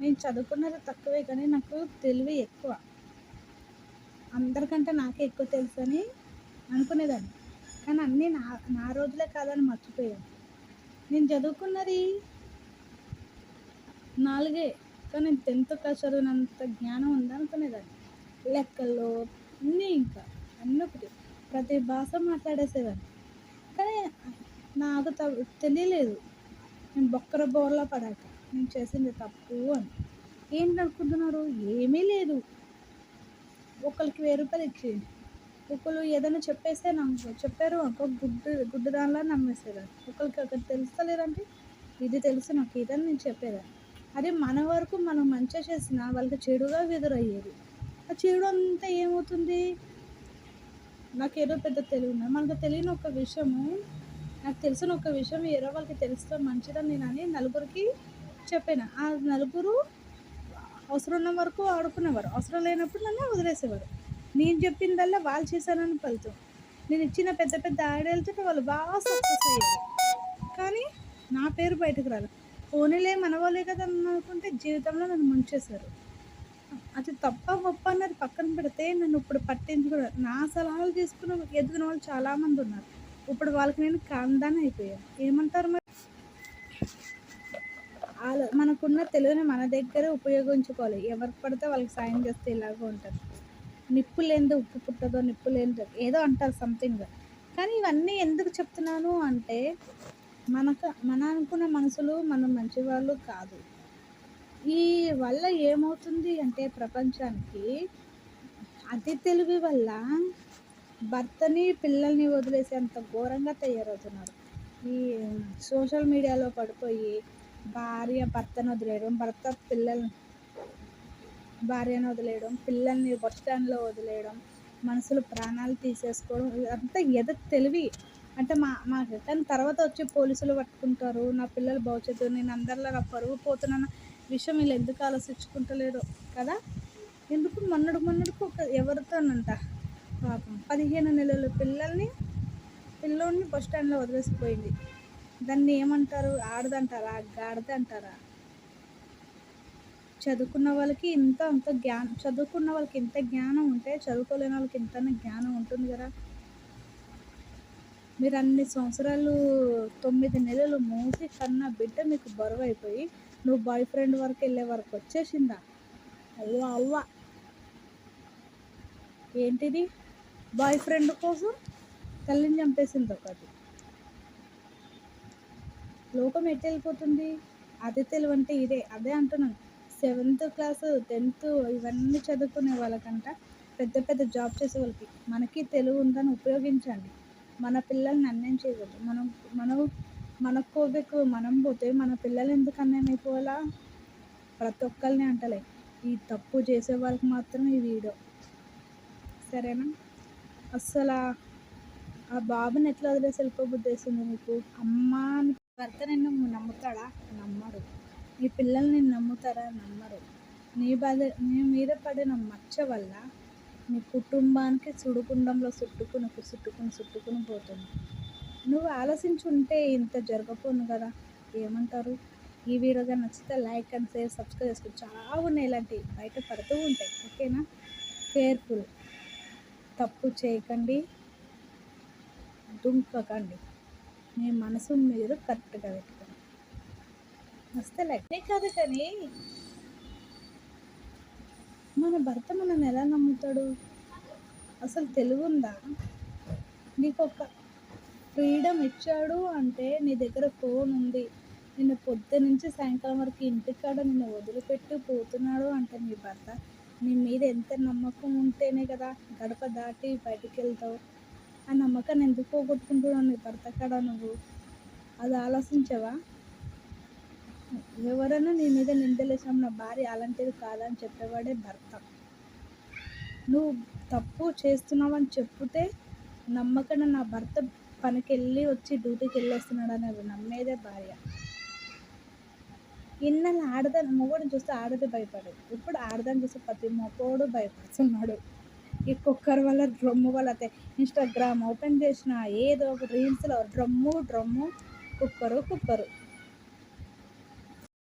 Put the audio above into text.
నేను చదువుకున్నది తక్కువే కానీ నాకు తెలివి ఎక్కువ. అందరికంటే నాకే ఎక్కువ తెలుసు అని అనుకునేదాన్ని. కానీ అన్నీ నా నా రోజులే కాదని మర్చిపోయాను. నేను చదువుకున్నది నాలుగే కానీ టెన్త్ క్లాస్ చదివినంత జ్ఞానం ఉందనుకునేదాన్ని. లెక్కల్లో అన్నీ ఇంకా అన్నీ ఒకటి. ప్రతి భాష మాట్లాడేసేదాన్ని. కానీ నాకు త- తెలియలేదు. నేను బొక్కర బోర్లా పడాక. నేను చేసింది తప్పు అని. ఏంటి అనుకుంటున్నారు ఏమీ లేదు. ఒకరికి వెయ్యి రూపాయలు ఇచ్చేయండి ఒకరు ఏదైనా చెప్పేస్తే నాకు చెప్పారు అనుకో గుడ్డు గుడ్డు దానిలా నమ్మేసేదాన్ని ఒకరికి ఒకరు తెలుస్తలేదంటే ఇది తెలుసు నాకు ఇదని నేను చెప్పేదాన్ని. అదే మన వరకు మనం మంచిగా చేసిన వాళ్ళకి చెడుగా ఎదురయ్యేది. ఆ చెడు అంతా ఏమవుతుంది? నాకు ఏదో పెద్ద తెలియదు మనకు తెలియని ఒక విషయము నాకు తెలిసిన ఒక విషయం ఏదో వాళ్ళకి తెలిస్తే మంచిదని నేను అని నలుగురికి చెప్పాను. ఆ నలుగురు అవసరం ఉన్న వరకు ఆడుకునేవారు. అవసరం లేనప్పుడు నన్ను వదిలేసేవారు. నేను చెప్పిందల్లా వాళ్ళు చేశానని ఫలితం. నేను ఇచ్చిన పెద్ద పెద్ద ఐడియాలతో వాళ్ళు బాగా సక్సెస్ అయ్యారు. కానీ నా పేరు బయటకు రాదు పోనీలే మనవాళ్ళే కదా అని అనుకుంటే జీవితంలో నన్ను ముంచేశారు. అది తప్ప గొప్ప అన్నది పక్కన పెడితే నన్ను ఇప్పుడు పట్టించుకున్నారు నా సలహాలు తీసుకున్న ఎదిగిన వాళ్ళు చాలామంది ఉన్నారు. ఇప్పుడు వాళ్ళకి నేను కాందాన్ని అయిపోయాను. ఏమంటారు మరి? వాళ్ళ మనకున్న తెలుగుని మన దగ్గర ఉపయోగించుకోవాలి. ఎవరికి పడితే వాళ్ళకి సాయం చేస్తే ఇలాగ ఉంటుంది నిప్పు లేనిదే ఉప్పు పుట్టదో నిప్పు లేనిదో ఏదో అంటారు సంథింగ్ కానీ ఇవన్నీ ఎందుకు చెప్తున్నాను అంటే మనకు మన అనుకున్న మనసులు మనం మంచివాళ్ళు కాదు. ఈ వల్ల ఏమవుతుంది అంటే ప్రపంచానికి అతి తెలివి వల్ల భర్తని పిల్లల్ని వదిలేసేంత ఘోరంగా తయారవుతున్నారు. ఈ సోషల్ మీడియాలో పడిపోయి భార్య భర్తను వదిలేయడం భర్త పిల్లల్ని భార్యను వదిలేయడం పిల్లల్ని బస్ స్టాండ్లో వదిలేయడం మనసులు ప్రాణాలు తీసేసుకోవడం అంతా ఎద తెలివి. అంటే మా మా కానీ తర్వాత వచ్చి పోలీసులు పట్టుకుంటారు నా పిల్లల భవిష్యత్తు నేను అందరిలో నా పరుగు పోతున్నాను విషయం వీళ్ళు ఎందుకు ఆలోచించుకుంటలేరు కదా? ఎందుకు మొన్నడు మొన్నడుకు ఒక ఎవరితోనంట పాపం. పదిహేను నెలల పిల్లల్ని పిల్లోడిని బస్ స్టాండ్లో వదిలేసిపోయింది. దాన్ని ఏమంటారు? ఆడదంటారా? గాడిదంటారా? చదువుకున్న వాళ్ళకి ఇంత అంత జ్ఞానం చదువుకున్న వాళ్ళకి ఇంత జ్ఞానం ఉంటే చదువుకోలేని వాళ్ళకి ఇంత జ్ఞానం ఉంటుంది కదా? మీరు అన్ని సంవత్సరాలు తొమ్మిది నెలలు మూసి కన్న బిడ్డ మీకు బరువు అయిపోయి నువ్వు బాయ్ ఫ్రెండ్ వరకు వెళ్ళే వరకు వచ్చేసిందా? అల్వా అల్వా ఏంటిది? బాయ్ ఫ్రెండ్ కోసం తల్లిని చంపేసింది ఒకటి. లోకం ఎట్ వెళ్ళిపోతుంది అది తెలివి అంటే ఇదే. అదే అంటున్నాను. సెవెంత్ క్లాస్ టెన్త్ ఇవన్నీ చదువుకునే వాళ్ళకంట పెద్ద పెద్ద జాబ్ చేసే వాళ్ళకి మనకి తెలుగు ఉందని ఉపయోగించండి. మన పిల్లల్ని అన్యాయం చేయకూడదు మనం మనం మన కోబెక్కు మనం పోతే మన పిల్లలు ఎందుకు అన్యాయం అయిపోవాలా? ప్రతి ఒక్కరిని అంటలే. ఈ తప్పు చేసే వాళ్ళకి మాత్రం ఈ వీడియో. సరేనా? అస్సలు. ఆ బాబుని ఎట్లా వదిలేసి వెళ్ళిపోబుద్ధి వేసింది మీకు అమ్మా భర్త నిన్ను నమ్ముతాడా? నమ్మడు. నీ పిల్లలు నిన్ను నమ్ముతారా? నమ్మరు. నీ బాధ నీ మీద పడిన మచ్చ వల్ల నీ కుటుంబానికి సుడుకుండంలో చుట్టుకుని చుట్టుకుని చుట్టుకుని పోతుంది. నువ్వు ఆలోచించుంటే ఇంత జరగపోను కదా? ఏమంటారు? ఈ వీడియోగా నచ్చితే లైక్ అండ్ షేర్ సబ్స్క్రైబ్ చేసుకుని చాలా ఉన్నాయి ఇలాంటివి బయట పడుతూ ఉంటాయి. ఓకేనా? కేర్ఫుల్. తప్పు చేయకండి. దుంకకండి మీ మనసు మీరు కరెక్ట్గా పెట్టుకోండి వస్తే లెక్కనే కాదు కానీ మన భర్త మనల్ని ఎలా నమ్ముతాడు? అసలు తెలుగు ఉందా నీకు ఒక ఫ్రీడమ్ ఇచ్చాడు అంటే నీ దగ్గర ఫోన్ ఉంది. నిన్ను పొద్దు నుంచి సాయంకాలం వరకు ఇంటికాడ నిన్ను వదిలిపెట్టి పోతున్నాడు అంటే నీ భర్త నీ మీద ఎంత నమ్మకం ఉంటేనే కదా గడప దాటి బయటికి వెళ్తావు. ఆ నమ్మకాన్ని ఎందుకు పోగొట్టుకుంటున్నావు నీ భర్త కాడ నువ్వు? అది ఆలోచించవా? ఎవరైనా నీ మీద నిందలేసాం నా భార్య అలాంటిది కాదని చెప్పేవాడే భర్త. నువ్వు తప్పు చేస్తున్నావని చెప్తే నమ్మకం నా భర్త పనికి వెళ్ళి వచ్చి డ్యూటీకి వెళ్ళేస్తున్నాడు అనేది నమ్మేదే భార్య. ఇన్నెల ఆడదాన్ని మొగోడిని చూస్తే ఆడది భయపడేది. ఇప్పుడు ఆడదాన్ని చూస్తే ప్రతి మొగోడు భయపడుతున్నాడు. ఈ కుక్కర్ వల్ల డ్రమ్ము వల్ల అయితే ఇన్స్టాగ్రామ్ ఓపెన్ చేసిన ఏదో ఒక రీల్స్లో డ్రమ్ము డ్రమ్ము కుక్కరు కుక్కరు